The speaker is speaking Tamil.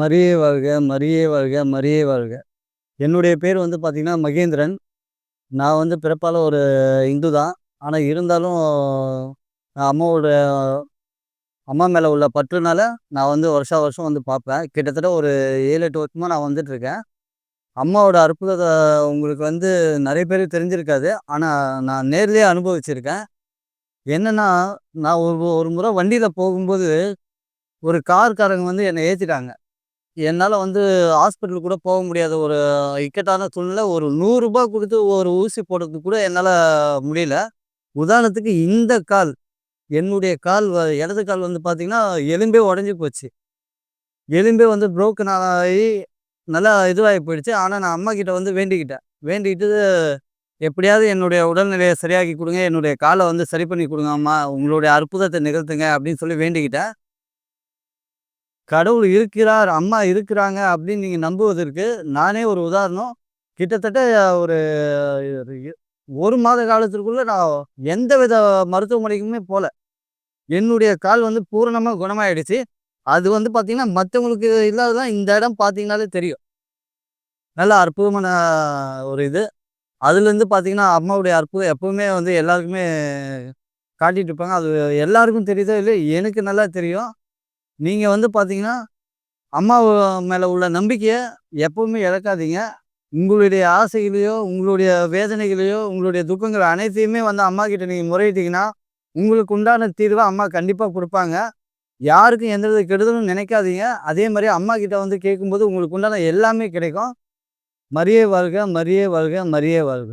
மரியே வாழ்க மரியே வாழ்க மரியே வாழ்க. என்னுடைய பேர் வந்து பார்த்திங்கன்னா மகேந்திரன். நான் வந்து பிறப்பால் ஒரு இந்து தான். ஆனால் இருந்தாலும் நான் அம்மாவோட அம்மா மேலே உள்ள பற்றுனால நான் வந்து வருஷா வருஷம் வந்து பார்ப்பேன் கிட்டத்தட்ட ஒரு ஏழு எட்டு வருஷமாக நான் வந்துட்டுருக்கேன் அம்மாவோட அற்புதத்தை உங்களுக்கு வந்து நிறைய பேர் தெரிஞ்சிருக்காது. ஆனால் நான் நேர்லேயே அனுபவிச்சிருக்கேன். என்னென்னா நான் ஒரு ஒரு முறை வண்டியில் போகும்போது ஒரு கார்காரங்க வந்து என்னை ஏற்றிட்டாங்க என்னால் வந்து ஹாஸ்பிட்டல் கூட போக முடியாத ஒரு இக்கட்டான சூழ்நிலை. ஒரு நூறுரூபா கொடுத்து ஒரு ஊசி போடுறதுக்கு கூட என்னால் முடியல. உதாரணத்துக்கு இந்த கால் என்னுடைய கால் வ- இடது கால் வந்து பார்த்திங்கன்னா எலும்பே உடஞ்சி போச்சு. எலும்பே வந்து புரோக்கன் ஆகி நல்லா இதுவாகி போயிடுச்சு. ஆனால் நான் அம்மா கிட்ட வந்து வேண்டிக்கிட்டேன். வேண்டிக்கிட்டு எப்படியாவது என்னுடைய உடல்நிலையை சரியாக்கி கொடுங்க. என்னுடைய காலை வந்து சரி பண்ணி கொடுங்க அம்மா. உங்களுடைய அற்புதத்தை நிகழ்த்துங்க அப்படின்னு சொல்லி வேண்டிக்கிட்டேன். கடவுள் இருக்கிறார் அம்மா இருக்கிறாங்க அப்படின்னு நீங்கள் நம்புவதற்கு நானே ஒரு உதாரணம். கிட்டத்தட்ட ஒரு ஒரு மாத காலத்திற்குள்ளே நான் எந்த வித மருத்துவமனைக்குமே போகல என்னுடைய கால் வந்து பூரணமாக குணமாயிடுச்சு. அது வந்து பார்த்திங்கன்னா மற்றவங்களுக்கு இல்லாததான் இந்த இடம் பார்த்தீங்கனாலே தெரியும். நல்ல அற்புதமான ஒரு இது. அதுலேருந்து பார்த்திங்கன்னா அம்மாவுடைய அற்புதம் எப்போவுமே வந்து எல்லாருக்குமே காட்டிகிட்டு இருப்பாங்க. அது எல்லாருக்கும் தெரியுதோ இல்லை எனக்கு நல்லா தெரியும். நீங்கள் வந்து பார்த்தீங்கன்னா அம்மா மேலே உள்ள நம்பிக்கையை எப்பவுமே இழக்காதீங்க. உங்களுடைய ஆசைகளையோ உங்களுடைய வேதனைகளையோ உங்களுடைய துக்கங்கள் அனைத்தையுமே வந்து அம்மா கிட்ட நீங்கள் முறையிட்டீங்கன்னா உங்களுக்கு உண்டான தீர்வை அம்மா கண்டிப்பாக கொடுப்பாங்க. யாருக்கும் எந்த வித கெடுதலும் நினைக்காதீங்க. அதே மாதிரி அம்மா கிட்ட வந்து கேட்கும்போது உங்களுக்கு உண்டான எல்லாமே கிடைக்கும். மரியே வாழ்க மரியே வாழ்க மரியே வாழ்க.